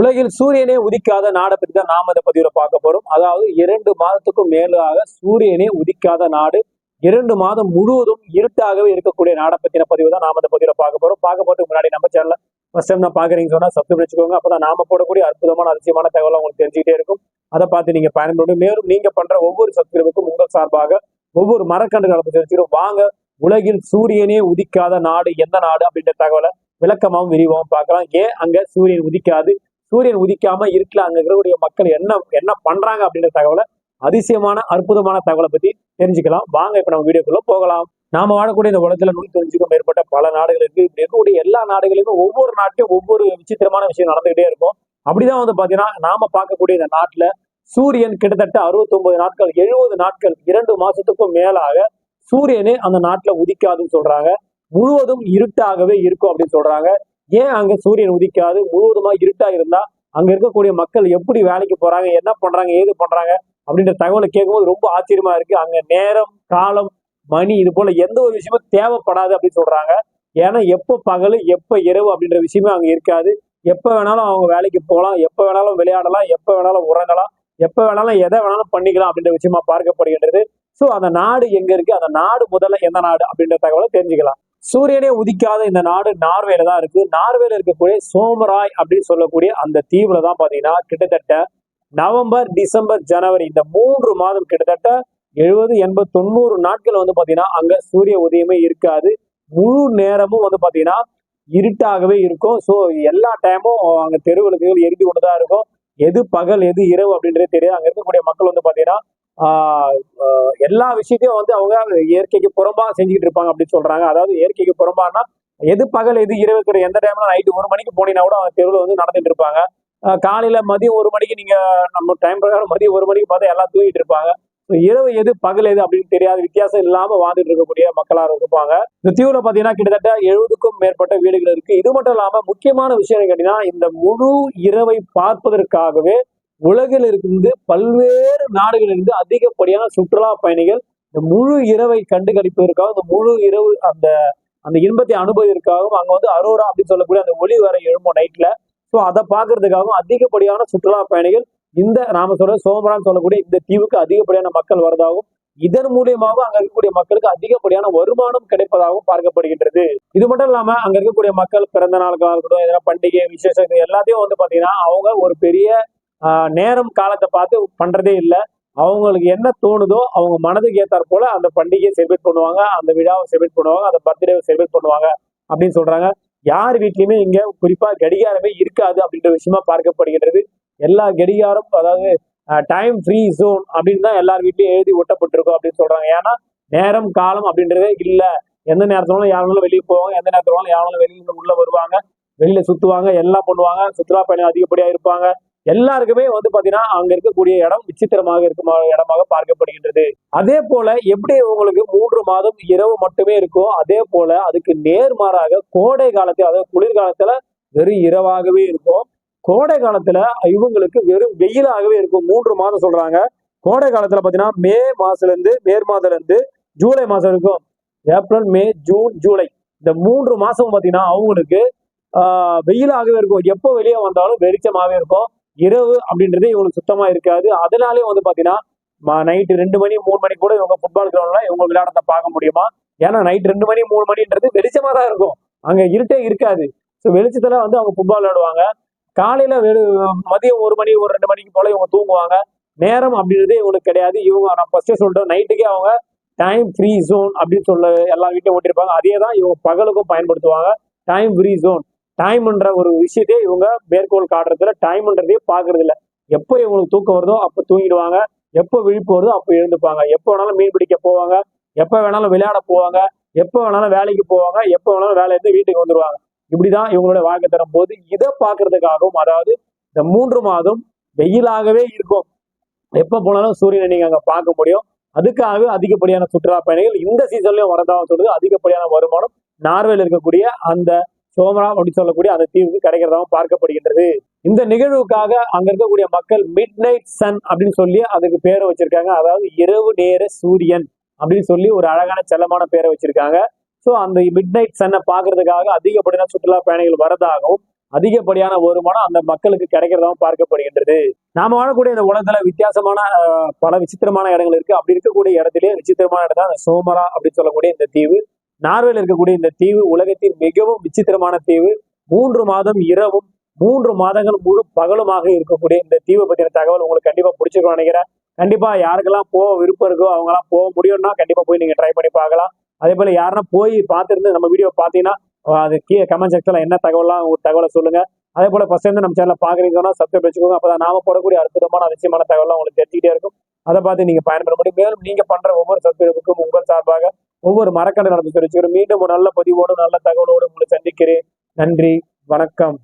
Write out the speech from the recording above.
உலகில் சூரியனே உதிக்காத நாடை பற்றி தான் நாம இந்த பதிவுல பார்க்க போறோம். அதாவது இரண்டு மாதத்துக்கும் மேலாக சூரியனே உதிக்காத நாடு இரண்டு மாதம் முழுவதும் இருட்டாகவே இருக்கக்கூடிய நாடை பற்றின பதிவு தான் நாம் அந்த பதிவில் பார்க்க போறோம். பார்க்க போறதுக்கு முன்னாடி நம்ம சேனல் ஃபர்ஸ்ட் டைம் நான் பார்க்குறீங்க சொன்னா சப்ஸ்கிரைப் வச்சுக்கோங்க. அப்பதான் நாம போடக்கூடிய அற்புதமான அதிசயமான தகவல் உங்களுக்கு தெரிஞ்சுக்கிட்டே இருக்கும். அதை பார்த்து நீங்க பயன்படும் மேலும் நீங்க பண்ற ஒவ்வொரு சப்ஸ்கிரைபுக்கும் உங்கள் சார்பாக ஒவ்வொரு மரக்கன்றுகளை பத்தி தெரிஞ்சுக்கிறோம். வாங்க உலகில் சூரியனே உதிக்காத நாடு எந்த நாடு அப்படின்ற தகவலை விளக்கமாகவும் விரிவாகவும் பார்க்கலாம். ஏன் அங்க சூரியன் உதிக்காது? சூரியன் உதிக்காம இருக்கல அங்க இருக்கக்கூடிய மக்கள் என்ன என்ன பண்றாங்க அப்படின்ற தகவலை அதிசயமான அற்புதமான தகவலை பத்தி தெரிஞ்சுக்கலாம். வாங்க இப்ப நம்ம வீடியோக்குள்ள போகலாம். நாம வாழக்கூடிய இந்த உலகத்துல நூத்தி தொண்ணூறுக்கும் மேற்பட்ட பல நாடுகள் இருக்கு. இப்படி இருக்கக்கூடிய எல்லா நாடுகளிலுமே ஒவ்வொரு நாட்டிலும் ஒவ்வொரு விசித்திரமான விஷயம் நடந்துகிட்டே இருக்கும். அப்படிதான் வந்து பாத்தீங்கன்னா நாம பார்க்கக்கூடிய இந்த நாட்டுல சூரியன் கிட்டத்தட்ட 69 நாட்கள் எழுபது நாட்கள் இரண்டு மாசத்துக்கும் மேலாக சூரியனே அந்த நாட்டுல உதிக்காதுன்னு சொல்றாங்க. முழுவதும் இருட்டாகவே இருக்கும் அப்படின்னு சொல்றாங்க. ஏன் அங்க சூரியன் உதிக்காது? முழுவதுமா இருட்டா இருந்தா அங்க இருக்கக்கூடிய மக்கள் எப்படி வேலைக்கு போறாங்க? என்ன பண்றாங்க? ஏது பண்றாங்க? அப்படின்ற தகவலை கேட்கும்போது ரொம்ப ஆச்சரியமா இருக்கு. அங்க நேரம் காலம் மணி இது போல எந்த ஒரு விஷயமும் தேவைப்படாது அப்படின்னு சொல்றாங்க. ஏன்னா எப்போ பகல் எப்போ இரவு அப்படின்ற விஷயமே அங்க இருக்காது. எப்போ வேணாலும் அவங்க வேலைக்கு போகலாம். எப்போ வேணாலும் விளையாடலாம். எப்போ வேணாலும் உறங்கலாம். எப்போ வேணாலும் எதை வேணாலும் பண்ணிக்கலாம் அப்படின்ற விஷயமா பார்க்கப்படுகின்றது. ஸோ அந்த நாடு எங்க இருக்கு? அந்த நாடு முதல்ல எந்த நாடு அப்படின்ற தகவலை தெரிஞ்சுக்கலாம். சூரியனே உதிக்காத இந்த நாடு நார்வேல தான் இருக்கு. நார்வேல இருக்கக்கூடிய சோமராய் அப்படின்னு சொல்லக்கூடிய அந்த தீவுல தான் பாத்தீங்கன்னா கிட்டத்தட்ட நவம்பர் டிசம்பர் ஜனவரி இந்த மூன்று மாதம் கிட்டத்தட்ட எழுபது எண்பது தொண்ணூறு நாட்கள் வந்து பாத்தீங்கன்னா அங்க சூரிய உதயமே இருக்காது. முழு நேரமும் வந்து பாத்தீங்கன்னா இருட்டாகவே இருக்கும். ஸோ எல்லா டைமும் அங்க தெருவிளக்குகள் எரிந்து கொண்டுதான் இருக்கும். எது பகல் எது இரவு அப்படின்றதே தெரியாது. அங்க இருக்கக்கூடிய மக்கள் வந்து பாத்தீங்கன்னா எல்லா விஷயத்தையும் வந்து அவங்க இயற்கைக்கு புறம்பா செஞ்சுக்கிட்டு இருப்பாங்க அப்படின்னு சொல்றாங்க. அதாவது இயற்கைக்கு புறம்பானா எது பகல் எது இரவு எந்த டைம்ல நைட்டு ஒரு மணிக்கு போனீங்கன்னா கூட அவங்க தெருவில் வந்து நடந்துட்டு இருப்பாங்க. காலையில மதியம் ஒரு மணிக்கு நீங்க நம்ம டைம் பிரகாரம் மதியம் ஒரு மணிக்கு பார்த்தா எல்லாம் தூங்கிட்டு இருப்பாங்க. இரவு எது பகல் எது அப்படின்னு தெரியாத வித்தியாசம் இல்லாம வாழ்ந்துட்டு இருக்கக்கூடிய மக்களா இருப்பாங்க. இந்த தீவுல பாத்தீங்கன்னா கிட்டத்தட்ட எழுபதுக்கும் மேற்பட்ட வீடுகள் இருக்கு. இது மட்டும் இல்லாம முக்கியமான விஷயம் கேட்டீங்கன்னா இந்த முழு இரவை பார்ப்பதற்காகவே உலகில் இருந்து பல்வேறு நாடுகளிலிருந்து அதிகப்படியான சுற்றுலா பயணிகள் இந்த முழு இரவை கண்டுகளிப்பதற்காக இந்த முழு இரவு அந்த அந்த இன்பத்தை அனுபவிப்பதற்காகவும் அங்க வந்து அரோரா அப்படின்னு சொல்லக்கூடிய அந்த ஒளி வர எழும்பும் நைட்ல ஸோ அதை பார்க்கறதுக்காகவும் அதிகப்படியான சுற்றுலா பயணிகள் இந்த நாம சொல்ற சோமரான்னு சொல்லக்கூடிய இந்த தீவுக்கு அதிகப்படியான மக்கள் வரதாகவும் இதன் மூலியமாக அங்க இருக்கக்கூடிய மக்களுக்கு அதிகப்படியான வருமானம் கிடைப்பதாகவும் பார்க்கப்படுகின்றது. இது மட்டும் இல்லாம அங்க இருக்கக்கூடிய மக்கள் பிறந்த நாளுக்காக இருக்கட்டும் எதனா பண்டிகை விசேஷம் எல்லாத்தையும் வந்து பாத்தீங்கன்னா அவங்க ஒரு பெரிய நேரம் காலத்தை பார்த்து பண்றதே இல்லை. அவங்களுக்கு என்ன தோணுதோ அவங்க மனதுக்கு ஏத்தாற் போல அந்த பண்டிகையை செலிப்ரேட் பண்ணுவாங்க அந்த விழாவை செலிப்ரேட் பண்ணுவாங்க அந்த பர்த்டேவை செலிப்ரேட் பண்ணுவாங்க அப்படின்னு சொல்றாங்க. யார் வீட்லயுமே இங்க குறிப்பா கடிகாரமே இருக்காது அப்படின்ற விஷயமா பார்க்கப்படுகின்றது. எல்லா கடிகாரம் அதாவது டைம் ஃப்ரீ ஜோன் அப்படின்னு தான் எல்லார் வீட்லயும் எழுதி ஒட்டப்பட்டிருக்கும் அப்படின்னு சொல்றாங்க. ஏன்னா நேரம் காலம் அப்படின்றதே இல்ல. எந்த நேரத்துல யாருனாலும் வெளியே போவாங்க எந்த நேரத்துல யாருனாலும் வெளியில உள்ள வருவாங்க வெளியில சுத்துவாங்க எல்லாம் பண்ணுவாங்க. சுற்றுலா பயணிகள் அதிகப்படியா இருப்பாங்க. எல்லாருக்குமே வந்து பாத்தீங்கன்னா அங்க இருக்கக்கூடிய இடம் விசித்திரமாக இருக்கும் இடமாக பார்க்கப்படுகின்றது. அதே போல எப்படி உங்களுக்கு மூன்று மாதம் இரவு மட்டுமே இருக்கோ அதே போல அதுக்கு நேர்மாறாக கோடை காலத்தில் அதாவது குளிர்காலத்துல வெறும் இரவாகவே இருக்கும். கோடை காலத்துல இவங்களுக்கு வெறும் வெயிலாகவே இருக்கும். மூன்று மாதம் சொல்றாங்க. கோடை காலத்துல பாத்தீங்கன்னா மே மாசத்துல இருந்து மேர் மாதத்துல இருந்து ஜூலை மாசம் இருக்கும். April May June July. இந்த மூன்று மாசம் பாத்தீங்கன்னா அவங்களுக்கு ஆஹ் வெயிலாகவே இருக்கும். எப்போ வெளியே வந்தாலும் வெளிச்சமாகவே இருக்கும். இரவு அப்படின்றது இவங்களுக்கு சுத்தமா இருக்காது. அதனாலே வந்து பாத்தீங்கன்னா நைட்டு ரெண்டு மணி மூணு மணி கூட இவங்க ஃபுட்பால் கிரவுண்ட்ல இவங்க விளையாடத்தை பார்க்க முடியுமா? ஏன்னா நைட் ரெண்டு மணி மூணு மணின்றது வெளிச்சமா தான் இருக்கும். அங்க இருட்டே இருக்காது. ஸோ வெளிச்சத்துல வந்து அவங்க ஃபுட்பால் விளையாடுவாங்க. காலையில வெறு மதியம் ஒரு மணி ஒரு ரெண்டு மணிக்கு போல இவங்க தூங்குவாங்க. நேரம் அப்படின்றதே இவங்களுக்கு கிடையாது. இவங்க நான் ஃபர்ஸ்டே சொல்லிட்டேன் நைட்டுக்கே அவங்க டைம் ஃப்ரீ ஜோன் அப்படின்னு சொல்ல எல்லா வீட்டையும் ஓட்டிருப்பாங்க. அதே தான் இவங்க பகலுக்கும் பயன்படுத்துவாங்க. டைம் ஃப்ரீ ஜோன் டைம்ன்ற ஒரு விஷயத்தையே இவங்க மேற்கோள் காட்டுறதுல டைம்ன்றதே பாக்குறது இல்ல. எப்போ இவங்களுக்கு தூக்கம் வருதோ அப்போ தூங்கிடுவாங்க. எப்போ விழிப்பு வருதோ அப்போ எழுந்துப்பாங்க. எப்போ வேணாலும் மீன் பிடிக்க போவாங்க. எப்போ வேணாலும் விளையாட போவாங்க. எப்போ வேணாலும் வேலைக்கு போவாங்க. எப்போ வேணாலும் வேலை இருந்து வீட்டுக்கு வந்துருவாங்க. இப்படிதான் இவங்களோட வாழ்க்கை தரும் போது இதை பார்க்கறதுக்காகவும் அதாவது இந்த மூன்று மாதம் வெயிலாகவே இருக்கும். எப்போ போனாலும் சூரியனை நீங்க அங்க பார்க்க முடியும். அதுக்காகவே அதிகப்படியான சுற்றுலா பயணிகள் இந்த சீசன்லயும் வரதான் சொல்றது அதிகப்படியான வருமானம் நார்வேல இருக்கக்கூடிய அந்த சோமரா அப்படின்னு சொல்லக்கூடிய அந்த தீவுக்கு கிடைக்கிறதாகவும் பார்க்கப்படுகின்றது. இந்த நிகழ்வுக்காக அங்க இருக்கக்கூடிய மக்கள் மிட் நைட் சன் அப்படின்னு சொல்லி அதுக்கு பேரை வச்சிருக்காங்க. அதாவது இரவு நேர சூரியன் அப்படின்னு சொல்லி ஒரு அழகான செல்லமான பேரை வச்சிருக்காங்க. ஸோ அந்த மிட் நைட் சன்னை பார்க்கறதுக்காக அதிகப்படியான சுற்றுலா பயணிகள் வரதாகவும் அதிகப்படியான வருமானம் அந்த மக்களுக்கு கிடைக்கிறதாவும் பார்க்கப்படுகின்றது. நாம வாழக்கூடிய இந்த உலகத்துல வித்தியாசமான பல விசித்திரமான இடங்கள் இருக்கு. அப்படி இருக்கக்கூடிய இடத்திலேயே விசித்திரமான இடம் தான் சோமரா அப்படின்னு சொல்லக்கூடிய இந்த தீவு. நார்வேல இருக்கக்கூடிய இந்த தீவு உலகத்தின் மிகவும் விசித்திரமான தீவு. மூன்று மாதம் இரவும் மூன்று மாதங்கள் முழு பகலுமாக இருக்கக்கூடிய இந்த தீவை பத்தின தகவல் உங்களுக்கு கண்டிப்பா பிடிச்சிருக்கும் நினைக்கிறேன். கண்டிப்பா யாருக்கெல்லாம் போக விருப்பம் இருக்கோ அவங்கெல்லாம் போக முடியும்னா கண்டிப்பா போய் நீங்க ட்ரை பண்ணி பார்க்கலாம். அதே போல யாருன்னா போய் பார்த்துருந்து நம்ம வீடியோ பார்த்தீங்கன்னா அது கீழே கமெண்ட் செக்ஷன்ல என்ன தகவலாம் ஒரு தகவலை சொல்லுங்க. அதே போல ஃபர்ஸ்ட் டைம் நம்ம சேனல் பாக்குறீங்கன்னா சப்ஸ்கிரைப் வச்சுக்கோங்க. அப்பதான் நாம போடக்கூடிய அற்புதமான அதிசயமான தகவலாம் உங்களுக்கு தெரிஞ்சுக்கிட்டே இருக்கும். அதை பார்த்து நீங்க பயன்பெற முடியும். மேலும் நீங்க பண்ற ஒவ்வொரு சப்ஸ்கிரைபுக்கும் உங்கள் சார்பாக ஒவ்வொரு மரக்கடை நடந்து தெரிவிச்சுக்கிறோம் மீண்டும் ஒரு நல்ல பதிவோடு நல்ல தகவலோடு உங்களை சந்திக்கிறேன். நன்றி வணக்கம்.